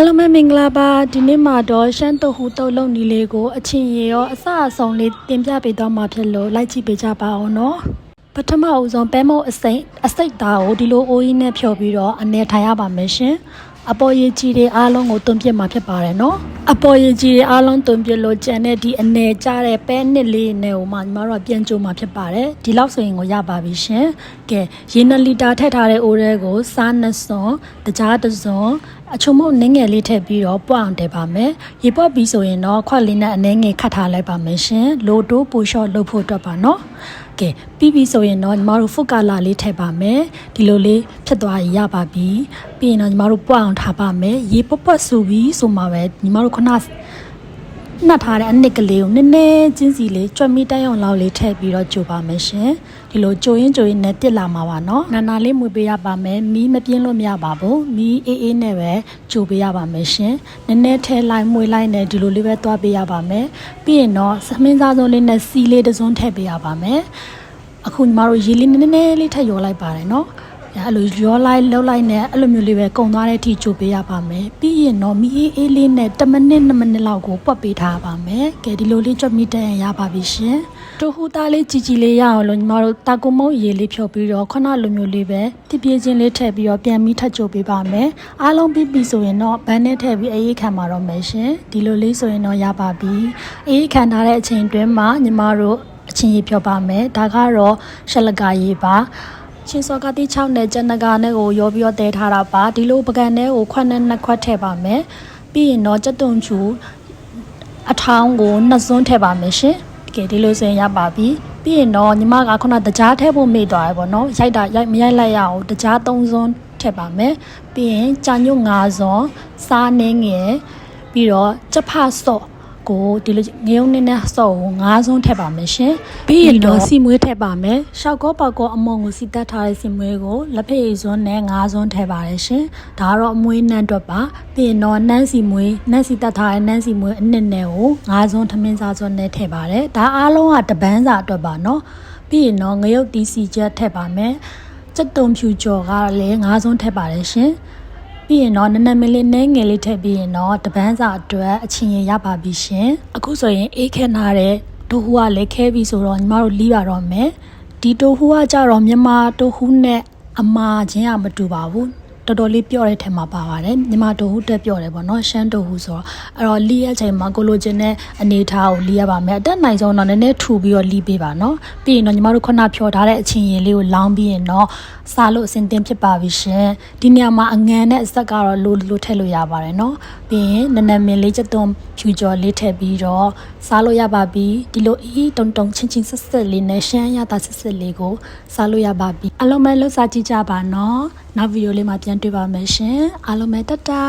အားလုံးပဲမင်္ဂလာပါဒီနေ့မှာတော့ရှမ်းတုတ်ဟူတုတ်လုံးနီလေးကိုအချင်းရေရောအစအဆုံးလေးတင်ပြပေးတော့မှာဖြစ်လို့လိုက်ကြည့်ပေးကြပါအောင်နော်ပထမအဦးဆုံးပဲမုတ်အစိမ့်အစိတ်သားကိုဒီလိုအိုးကြီးနဲ့ဖြော်ပြီးတော့အနေထိုင်ရပါမယ်ရှင်အပေါ်ရည်ကြီးတွေအားလုံးကိုတွန်းပြစ်မှာဖြစ်ပါတယ်နော်အပေါ်ရည်ကြီးတွေအားလုံးတွန်းပြစ်လို့ကြံတဲ့ဒီအနေကြတဲ့ပဲနှစ်လေးနဲ့ဟိုမှညီမတို့ကပြန်ကြိုးမှာဖြစ်ပါတယ်ဒီလောက်ဆိုရင်ကိုရပါပြီရှင်ကဲရေနလီတာထည့်ထားတဲ့အိုးထဲကိုစားနှစ်စွန်တကြားတစ်စွန် အချုံမုတ်နင်းငယ်လေးထည့်ပြီးတော့ပွအောင်တယ်ပါမယ်ရေပွက်ပြီးဆိုရင်တော့ခွက်လေးနဲ့အနှဲငယ်ခတ်ထားလိုက်ပါမယ်ရှင်လိုတိုးပူလျှော့လုပ်ဖို့အတွက်ပါနော်ကဲပြီးပြီဆိုရင်တော့ညီမတို့ဖုတ်ကလာလေးထည့်ပါမယ်ဒီလိုလေးဖြတ်သွားရပါပြီပြီးရင်တော့ညီမတို့ပွအောင်ထားပါမယ်ရေပွက်ပွက်ဆိုပြီးဆိုမှပဲညီမတို့ခုနနှက်ထားတဲ့အနစ်ကလေးကိုနည်းနည်းချင်းစီလေးကြွက်မိတိုင်အောင်လောက်လေးထည့်ပြီးတော့ကြိုပါမယ်ရှင် ဒီလိုကြိုရင်ကြိုရင်နဲ့တက်လာမှာပါနော်နာနာလေးမွေပေးရပါမယ်မီးမပြင်းလို့မရပါဘူးမီးအေးအေးနဲ့ပဲကြိုပေးရပါမယ်ရှင်နည်းနည်းထဲလိုက်မွေလိုက်နဲ့ဒီလိုလေးပဲသွားပေးရပါမယ်ပြီးရင်တော့သမင်းစားစုံလေးနဲ့စီလေးတစ်စုံထည့်ပေးရပါမယ်အခုညီမတို့ရေလေးနည်းနည်းလေးထည့်ရောလိုက်ပါတယ်နော် အဲ့လိုရောလိုက်လှုပ်လိုက်နဲ့အဲ့လိုမျိုးလေးပဲကုံသွားတဲ့အထိကြိုပေးရပါမယ်ပြီးရင်တော့မီအေးအေးလေးနဲ့10မိနစ်2မိနစ်လောက်ကိုပွက်ပေးထားပါမယ်ကဲဒီလိုလေးကြွက်မိတဲ့ရပါပြီရှင်တူဟူသားလေးကြီးကြီးလေးရအောင်လို့ညီမတို့တာကုမုံရေလေးဖြော်ပြီးတော့ခုနလိုမျိုးလေးပဲပြပြချင်းလေးထည့်ပြီးတော့ပြန်ပြီးထပ်ကြိုပေးပါမယ်အားလုံးပြီးပြီဆိုရင်တော့ဘန်းနဲ့ထည့်ပြီးအေးခံပါတော့မယ်ရှင်ဒီလိုလေးဆိုရင်တော့ရပါပြီအေးခံထားတဲ့အချိန်တွင်းမှာညီမတို့အချင်းရေဖြော်ပါမယ်ဒါကတော့ရှလကာရေပါ ချင်းစောကတိ6နဲ့ကျန်နဂါနဲ့ကိုရောပြီးတော့တဲထားတာပါဒီလိုပကံနဲ့ကိုခွက်နဲ့နှစ်ခွက်ထည့်ပါမယ်ပြီးရင်တော့ကြက်တုံချူအထောင်းကိုနှစ်စွန်းထည့်ပါမယ်ရှင်ကဲဒီလိုဆိုရင်ရပါပြီပြီးရင်တော့ညီမကခုနတကြားထည့်ဖို့မေ့သွားရပေါ့နော်ရိုက်တာရိုက်မရိုက်လိုက်ရအောင်တကြား၃စွန်းထည့်ပါမယ်ပြီးရင်ကြာညွတ်၅စွန်းစားနှင်းငယ်ပြီးတော့ချက်ဖဆော့ ကိုဒီလိုငရုံနဲ့နဲ့ဆော့ကို၅စွန်းထည့်ပါမယ်ရှင်ပြီးရင်တော့စီမွေးထည့်ပါမယ်ရှောက်ကောပေါက်ကောအမုံကိုစီတက်ထားတဲ့စီမွေးကိုလက်ဖက်ရည်စွန်းနဲ့၅စွန်းထည့်ပါတယ်ရှင်ဒါကတော့အမွေးနှံအတွက်ပါပြီးရင်တော့နှမ်းစီမွေးနှမ်းစီတက်ထားတဲ့နှမ်းစီမွေးအနှစ်နဲ့ကို၅စွန်းထမင်းစားစွန်းနဲ့ထည့်ပါတယ်ဒါအားလုံးကတပန်းစာအတွက်ပါနော်ပြီးရင်တော့ငရုတ်တီးစီချက်ထည့်ပါမယ်စက်တုံဖြူကြော်ကလည်း၅စွန်းထည့်ပါတယ်ရှင် ပြီးရင်တော့နနမလေးနဲငယ်လေးထည့်ပြီးရင်တော့တပန်းစာအတွက်အချင်းရရပါပြီရှင်အခုဆိုရင်အေးခဲနာတဲ့ဒိုဟူကလည်းခဲပြီဆိုတော့ညီမတို့လီးပါတော့မယ်ဒီဒိုဟူကကြတော့မြန်မာဒိုဟူနဲ့အမာချင်းကမတူပါဘူး တော်တော်လေးပြော့တဲ့ထဲမှာပါပါတယ်မြန်မာဒိုဟူတက်ပြော့တယ်ပေါ့နော်ရှမ်းဒိုဟူဆိုတော့အဲ့တော့လီးရဲ့အချိန်မှာကိုလိုချင်တဲ့အနေထားကိုလီးရပါမယ်အတက်နိုင်ဆုံးတော့နည်းနည်းထူပြီးတော့လီးပေးပါနော်ပြီးရင်တော့ညီမတို့ခုနဖြော်ထားတဲ့အချင်းရင်လေးကိုလောင်းပြီးရင်တော့စားလို့အဆင်သင့်ဖြစ်ပါပြီရှင်ဒီနေရာမှာအငန်နဲ့အဆက်ကတော့လိုလိုထည့်လို့ရပါတယ်နော်ပြီးရင်နနမင်လေးချက်သွန်းဖြူကျော်လေးထည့်ပြီးတော့စားလို့ရပါပြီဒီလိုအီးတုံတုံချင်းချင်းဆက်ဆက်လေးနဲ့ရှမ်းရတာဆက်ဆက်လေးကိုစားလို့ရပါပြီအလုံးမဲလှုပ်စားကြည့်ကြပါနော် နောက်ဗီဒီယိုလေးမှာပြန်တွေ့ပါမယ်ရှင်အားလုံးပဲတတ်တာ